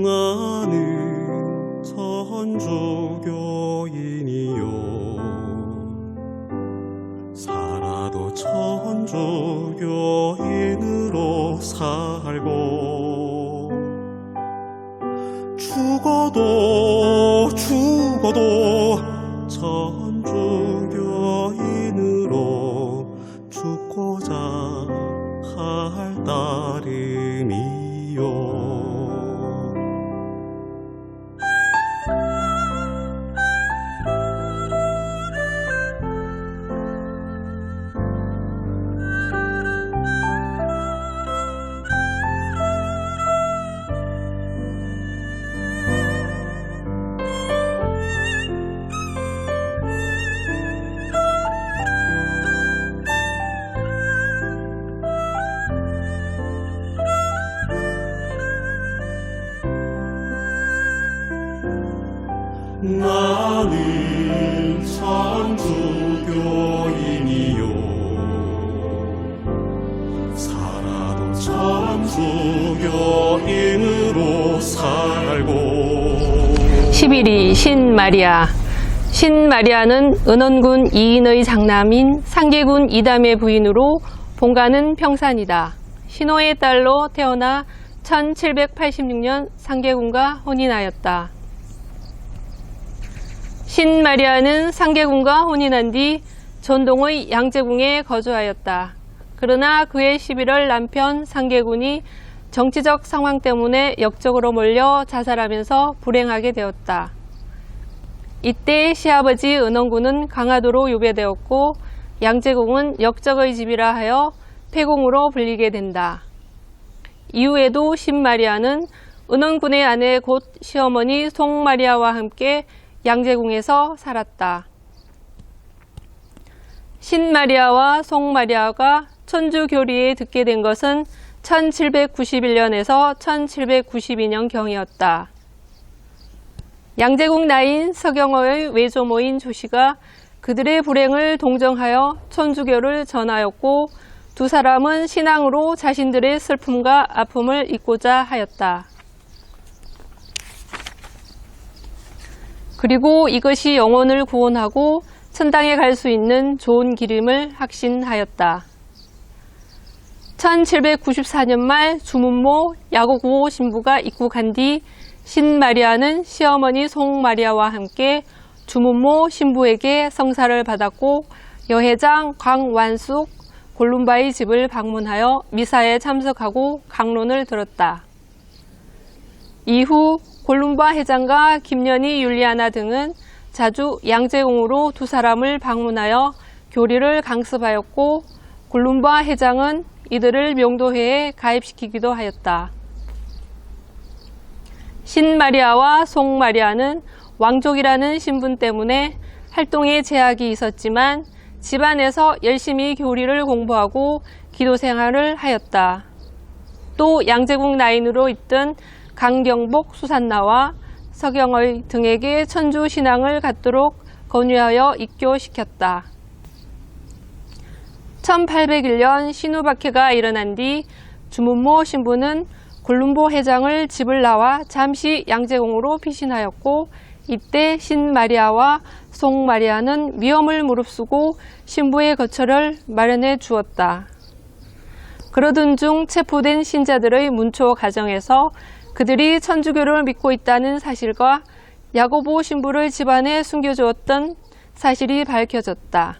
나는 천주교인이요. 살아도 천주교인으로 살고 죽어도 죽어도 나는 천주교인이요 살아도 천주교인으로 살고 11위 신마리아 신마리아는 은원군 이인의 장남인 상계군 이담의 부인으로 본가는 평산이다. 신호의 딸로 태어나 1786년 상계군과 혼인하였다. 신 마리아는 상계군과 혼인한 뒤 전동의 양재궁에 거주하였다. 그러나 그해 11월 남편 상계군이 정치적 상황 때문에 역적으로 몰려 자살하면서 불행하게 되었다. 이때 시아버지 은원군은 강화도로 유배되었고 양재궁은 역적의 집이라 하여 폐공으로 불리게 된다. 이후에도 신마리아는 은원군의 아내 곧 시어머니 송마리아와 함께 양재궁에서 살았다. 신마리아와 송마리아가 천주교리에 듣게 된 것은 1791년에서 1792년 경이었다. 양재국 나인 서경어의 외조모인 조씨가 그들의 불행을 동정하여 천주교를 전하였고 두 사람은 신앙으로 자신들의 슬픔과 아픔을 잊고자 하였다. 그리고 이것이 영혼을 구원하고 천당에 갈 수 있는 좋은 기름을 확신하였다. 1794년 말 주문모 야고고 신부가 입국한 뒤 신마리아는 시어머니 송마리아와 함께 주문모 신부에게 성사를 받았고 여회장 광완숙 골룸바의 집을 방문하여 미사에 참석하고 강론을 들었다. 이후 골룸바 회장과 김연희 율리아나 등은 자주 양재공으로 두 사람을 방문하여 교리를 강습하였고 골룸바 회장은 이들을 명도회에 가입시키기도 하였다. 신마리아와 송마리아는 왕족이라는 신분 때문에 활동에 제약이 있었지만 집안에서 열심히 교리를 공부하고 기도 생활을 하였다. 또 양재국 나인으로 있던 강경복 수산나와 서경의 등에게 천주 신앙을 갖도록 권유하여 입교시켰다. 1801년 신우박해가 일어난 뒤 주문모 신부는 골룸보 회장을 집을 나와 잠시 양재공으로 피신하였고 이때 신마리아와 송마리아는 위험을 무릅쓰고 신부의 거처를 마련해 주었다. 그러던 중 체포된 신자들의 문초 가정에서 그들이 천주교를 믿고 있다는 사실과 야고보 신부를 집안에 숨겨주었던 사실이 밝혀졌다.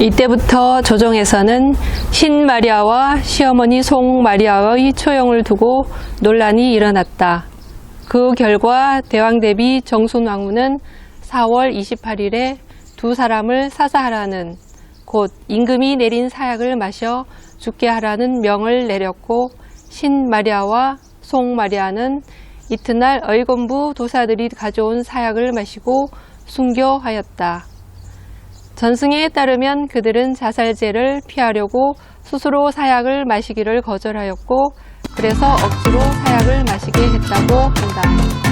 이때부터 조정에서는 신 마리아와 시어머니 송 마리아의 초용을 두고 논란이 일어났다. 그 결과 대왕 대비 정순 왕후는 4월 28일에 두 사람을 사사하라는 곧 임금이 내린 사약을 마셔 죽게 하라는 명을 내렸고 신 마리아와 송마리아는 이튿날 의건부 도사들이 가져온 사약을 마시고 순교하였다. 전승에 따르면 그들은 자살제를 피하려고 스스로 사약을 마시기를 거절하였고 그래서 억지로 사약을 마시게 했다고 한다.